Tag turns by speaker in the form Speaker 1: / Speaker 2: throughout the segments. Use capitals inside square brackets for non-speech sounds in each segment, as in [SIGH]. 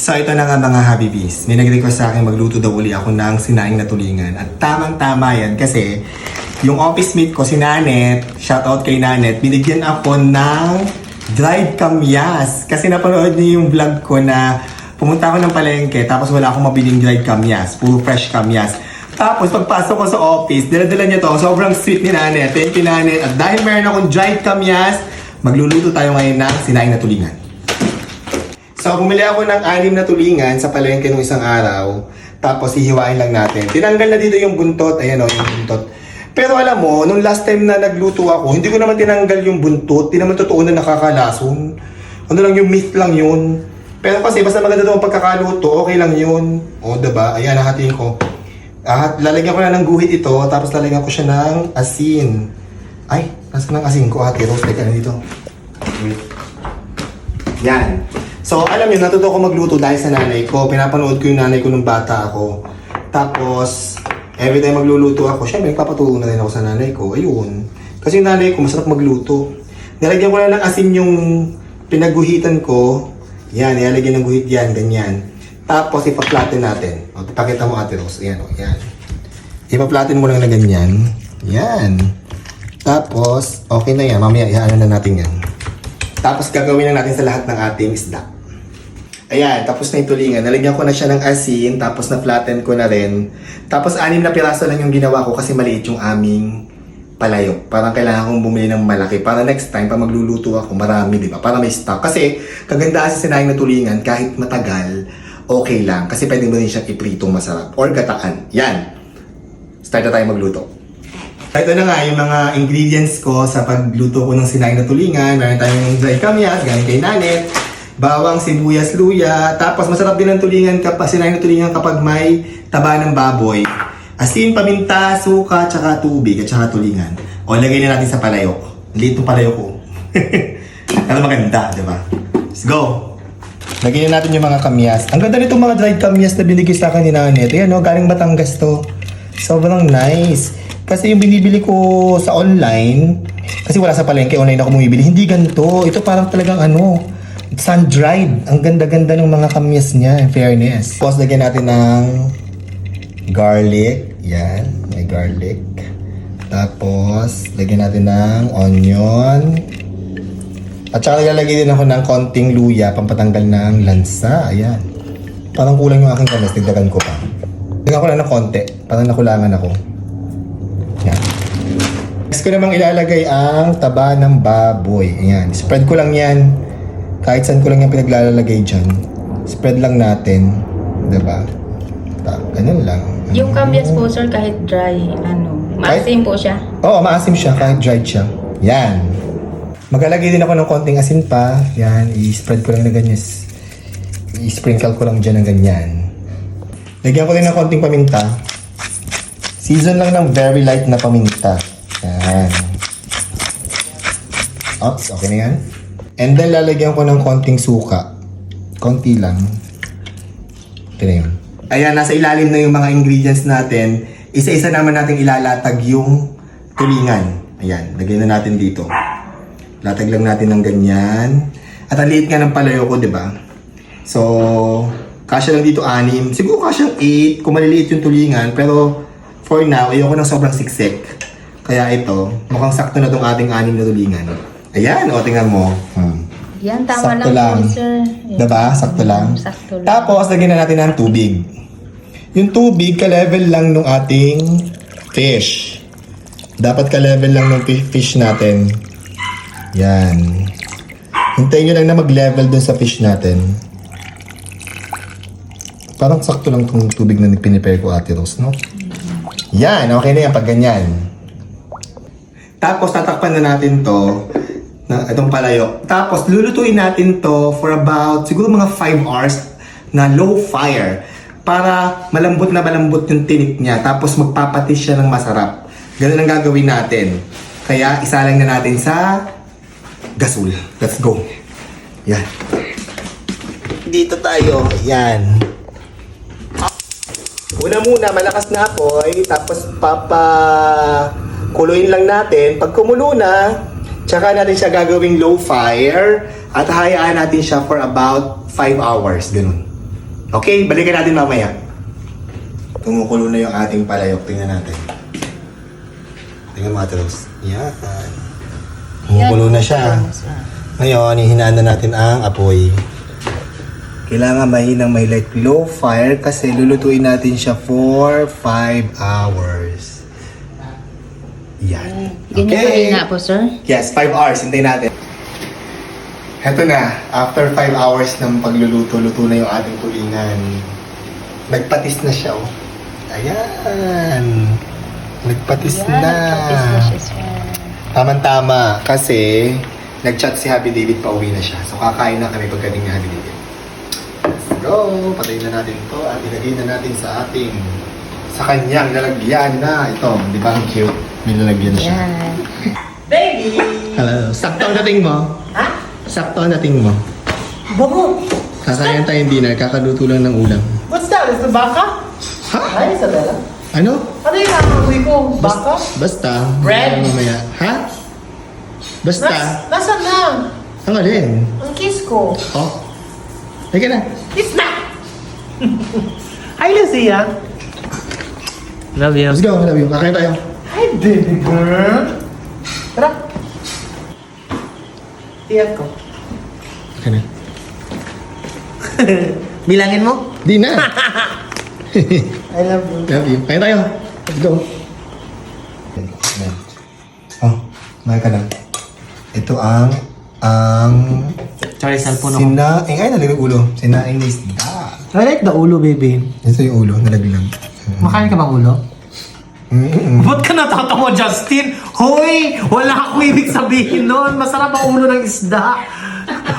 Speaker 1: So ito na nga mga Habibis. May nag-request sa akin magluto daw uli ako ng sinaing na tulingan. At tamang-tama yan kasi yung office mate ko si Nanet, shoutout kay Nanet, binigyan ako ng dried kamyas. Kasi napanood niyo yung vlog ko na pumunta ako ng palengke tapos wala akong mabiling dried kamyas. Puro fresh kamyas. Tapos pagpasok ko sa office, dala-dala niya to. Sobrang sweet ni Nanet. Thank you Nanet. At dahil meron akong dried kamyas, magluluto tayo ngayon ng sinaing na tulingan. So, bumili ako ng anim na tulingan sa palengke nung isang araw. Tapos, hihiwain lang natin. Tinanggal na dito yung buntot. Ayan o, yung buntot. Pero alam mo, nung last time na nagluto ako, hindi ko naman tinanggal yung buntot. Hindi naman totoo na nakakalason. Ano lang yung meat lang yun. Pero kasi, basta maganda daw ang pagkakaluto, okay lang yun. O, diba? Ayan, nahatiin ko. At lalagyan ko na ng guhit ito, tapos lalagyan ko siya ng asin. Ay, nasa ng asin ko, ate Rose. Teka na dito. Yan. So, alam niyo, natuto ko magluto dahil sa nanay ko. Pinapanood ko yung nanay ko nung bata ako. Tapos, every time magluluto ako, syempre, nagpapatulong na rin ako sa nanay ko. Ayun. Kasi yung nanay ko, masarap magluto. Nilagyan ko na ng asin yung pinaguhitan ko. Yan, nilalagyan ng guhit yan, ganyan. Tapos, ipa-flatten natin. O, pakita mo ate Rose. Yan, o, yan. Ipa-flatten mo lang na ganyan. Yan. Tapos, okay na yan. Mamaya, ihaano na natin yan. Tapos gagawin na natin sa lahat ng ating isda. Ayan, tapos na yung tulingan. Nalagyan ko na siya ng asin, tapos na-flatten ko na rin. Tapos anim na piraso lang yung ginawa ko kasi maliit yung aming palayok. Parang kailangan kong bumili ng malaki. Para next time, pag magluluto ako, marami, di ba? Para may stock. Kasi, kagandaan sa sinayang na tulingan, kahit matagal, okay lang. Kasi pwede mo rin siyang ipritong masarap. Or gataan. Yan. Start na tayo magluto. Ito na nga yung mga ingredients ko sa pagluto ko ng sinaing na tulingan. Meron tayong dry kamyas, galing kay Nanet. Bawang, sibuyas, luya. Tapos masarap din ang tulingan kapag sinaing na tulingan kapag may taba ng baboy. Asin, paminta, suka, tsaka tubig, at tsaka tulingan. O, lagay na natin sa palayok. Liit ng palayok ko. [LAUGHS] Pero maganda, di ba? Let's go! Lagyan na natin yung mga kamyas. Ang ganda nitong mga dried kamyas na binigay sa akin ni Nanet. Ayan o, galing Batangas to. Sobrang nice. Kasi yung binibili ko sa online, kasi wala sa palengke, online ako bumibili, hindi ganito. Ito parang talagang ano, sun-dried. Ang ganda-ganda ng mga kamyas niya, in fairness. Tapos lagyan natin ng garlic. Yan, may garlic. Tapos, lagyan natin ng onion. At saka lalagay din ako ng konting luya, pampatanggal ng lansa. Ayan. Parang kulang yung aking kamas, tigdagan ko pa. Tigdagan ko lang ng konti, parang nakulangan ako. Yan. Next ko namang ilalagay ang taba ng baboy. Ayan. Spread ko lang yan. Kahit saan ko lang yan pinaglalagay dyan. Spread lang natin. Diba? Ta, ganun lang.
Speaker 2: Yung kamyas po, sir, kahit dry, ano, maasim po siya.
Speaker 1: Oo, maasim siya kahit dried siya. Yan. Maglalagay din ako ng konting asin pa. Yan, i-spread ko lang na ganyan. I-sprinkle ko lang dyan ng ganyan. Lagyan ko rin ng konting paminta. Season lang ng very light na paminta. Yan. Oops, okay na yan. And then lalagyan ko ng konting suka. Konti lang. Ito na yun. Ayan, nasa ilalim na yung mga ingredients natin. Isa-isa naman natin ilalatag yung tulingan. Ayan, lagyan na natin dito. Latag lang natin ng ganyan. At ang liit nga ng palayo ko, di ba? So, kasya lang dito anim. Siguro kasyang 8 kung maliliit yung tulingan. Pero, for now, ayoko ng sobrang siksik. Kaya ito, mukhang sakto na tong ating anim na tulingan. Ayan, o, tingnan mo. Hmm.
Speaker 2: Yan, tama
Speaker 1: Sakto
Speaker 2: lang,
Speaker 1: lang.
Speaker 2: po, sir. Yan.
Speaker 1: Diba? Sakto lang.
Speaker 2: Sakto lang.
Speaker 1: Tapos, lagyan na natin ng tubig. Yung tubig, ka-level lang nung ating fish. Dapat ka-level lang ng fi- fish natin. Yan. Hintayin nyo lang na mag-level dun sa fish natin. Parang sakto lang tong tubig na pinipare ko, Ate Rose, no? Yan, okay na yan pag ganyan. Tapos tatakpan na natin to na itong palayok. Tapos lulutuin natin to for about siguro mga 5 hours na low fire para malambot na malambot yung tinik niya. Tapos magpapatis siya ng masarap. Ganun ang gagawin natin. Kaya isalang na natin sa gasol. Let's go. Yan. Dito tayo. Yan. Una muna, malakas na apoy, tapos papa kuluin lang natin. Pag kumulo na, tsaka natin siya gagawing low fire at hayaan natin siya for about 5 hours, ganun. Okay, balikan natin mamaya. Tumukulo na yung ating palayok. Tingnan natin. Tingnan mga tiros. Yan. Tumukulo na siya. Ngayon, hihinaan na natin ang apoy. Kailangan mahinang may light low fire kasi lulutuin natin siya for 5 hours. Yan.
Speaker 2: Ganyan ka po, sir?
Speaker 1: Yes, 5 hours. Hintayin natin. Heto na. After 5 hours ng pagluluto, luto na yung ating tulingan. Nagpatis na siya, oh. Ayan. Nagpatis na.
Speaker 2: Tapos na siya, sir.
Speaker 1: Tama-tama. Kasi, nag-chat si Happy David pa uwi na siya. So, kakain na kami pagdating ni Happy David. Let's go! Patayin na natin to at ilagay na natin sa ating sa kanyang lalagyan na ito. Di ba ang cute? May lalagyan na siya.
Speaker 2: Yan.
Speaker 3: Baby!
Speaker 1: Hello. Sakto ang dating mo.
Speaker 3: Ha?
Speaker 1: Sakto ang dating mo.
Speaker 3: Bango!
Speaker 1: Kakain tayong dinner. Kakaluto lang ng ulam.
Speaker 3: What's that? Is the baka?
Speaker 1: Ha?
Speaker 3: Ay, Isabella.
Speaker 1: Ano?
Speaker 3: Ano yung nakakuwi ko? Baka?
Speaker 1: Basta.
Speaker 3: Bread?
Speaker 1: Mamaya. Ha? Basta.
Speaker 3: Nas, nasaan na?
Speaker 1: Ang alin?
Speaker 3: Ang kiss ko.
Speaker 1: Oh. Halika na.
Speaker 3: Kiss na! [LAUGHS] Hi, Lucia.
Speaker 4: Love you.
Speaker 1: Let's go. Love you. Kakain tayo.
Speaker 3: Baby girl. Tara. Tiyak ko.
Speaker 1: Okay na. [LAUGHS]
Speaker 3: Bilangin mo?
Speaker 1: Di na. [LAUGHS]
Speaker 3: I love you.
Speaker 1: love you. Kain tayo. Let's go. Ayan. Oh, may ka na. Ito ang ang
Speaker 4: Sorry, cellphone ako.
Speaker 1: sinaing ay nalaglag ulo. Sinaing na isda.
Speaker 4: I like the ulo, baby.
Speaker 1: Ito yung ulo nalaglag.
Speaker 4: Makain ka bang ulo?
Speaker 1: Mm-mm.
Speaker 4: Ba't ka natatawa, Justin? Hoy! Wala akong ibig sabihin noon. Masarap ang ulo ng isda.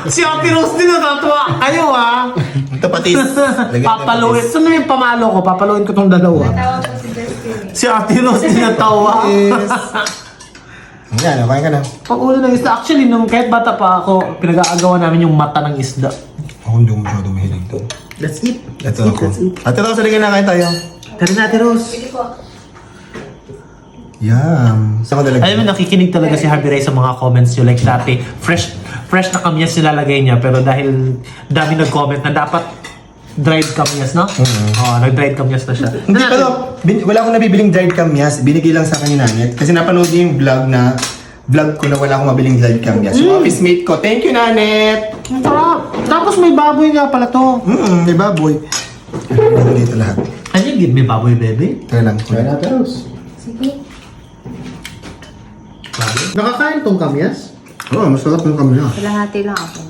Speaker 4: Si Ate Rose din natatawa. Kayo, ah.
Speaker 1: Ito patis. [LAUGHS] Lagyan ng
Speaker 4: Papaluin.
Speaker 1: patis.
Speaker 4: Saan na yung pamalo ko? Papaluin ko tong dalawa.
Speaker 2: Tawag si Justin.
Speaker 4: Si Ate Rose din natawa.
Speaker 1: Yes. [LAUGHS] Yan, kain ka na.
Speaker 4: Pag ulo ng isda, actually, nung kahit bata pa ako, pinag-aagawa namin yung mata ng isda.
Speaker 1: Ako hindi ko masyado mahilig to.
Speaker 4: Let's eat.
Speaker 1: Ito ako. Ate Rose, halika na kain tayo.
Speaker 4: Tara na, Ate Rose.
Speaker 1: Yum. Saan ko nalagyan?
Speaker 4: Alam mo, nakikinig talaga si Harvey Ray sa mga comments nyo. Like dati, fresh fresh na kamyas nilalagay niya. Pero dahil dami nag-comment na dapat dried kamyas, no? Oo, nag-dried kamyas na siya.
Speaker 1: Hindi,
Speaker 4: natin.
Speaker 1: pero bin, wala akong nabibiling dried kamyas. Binigay lang sa akin ni Nanette. Kasi napanood niya yung vlog na vlog ko na wala akong mabiling dried kamyas. Yung office mate ko, thank you Nanette!
Speaker 4: Ang sarap. Tapos may baboy nga pala to.
Speaker 1: Mm, may baboy. Ano dito lahat?
Speaker 4: Can you give me baboy, baby?
Speaker 1: Try lang. Try natin, Rose.
Speaker 4: Nakakain tong kamyas?
Speaker 1: Oo, masarap yung kamyas.
Speaker 2: Kalahati lang ako.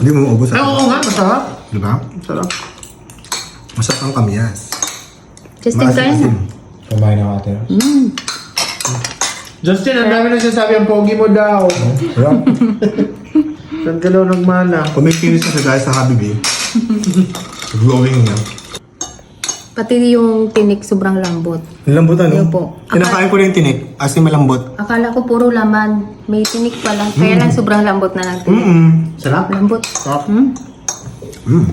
Speaker 1: Hindi mo maubos
Speaker 4: Ay, oo nga, masarap.
Speaker 1: Di ba?
Speaker 4: Masarap.
Speaker 1: Masarap ang kamyas.
Speaker 2: Justin, kain na.
Speaker 1: Kumain ako ate.
Speaker 2: Mm.
Speaker 4: Justin, ang dami nagsasabi ang pogi mo daw.
Speaker 1: Sarap.
Speaker 4: Saan ka daw nagmana?
Speaker 1: Kumikinis na siya dahil sa Habibi. [LAUGHS] Glowing niya.
Speaker 2: Pati yung tinik sobrang lambot.
Speaker 1: Lambot ano?
Speaker 2: Ayun po.
Speaker 1: Kinakain ko na yung tinik. As in malambot.
Speaker 2: Akala ko puro laman. May tinik pala. Kaya lang sobrang lambot na ng tinik.
Speaker 1: Mm-mm.
Speaker 4: Sarap.
Speaker 2: Lambot.
Speaker 4: Sarap.
Speaker 2: Hmm?
Speaker 1: Mm.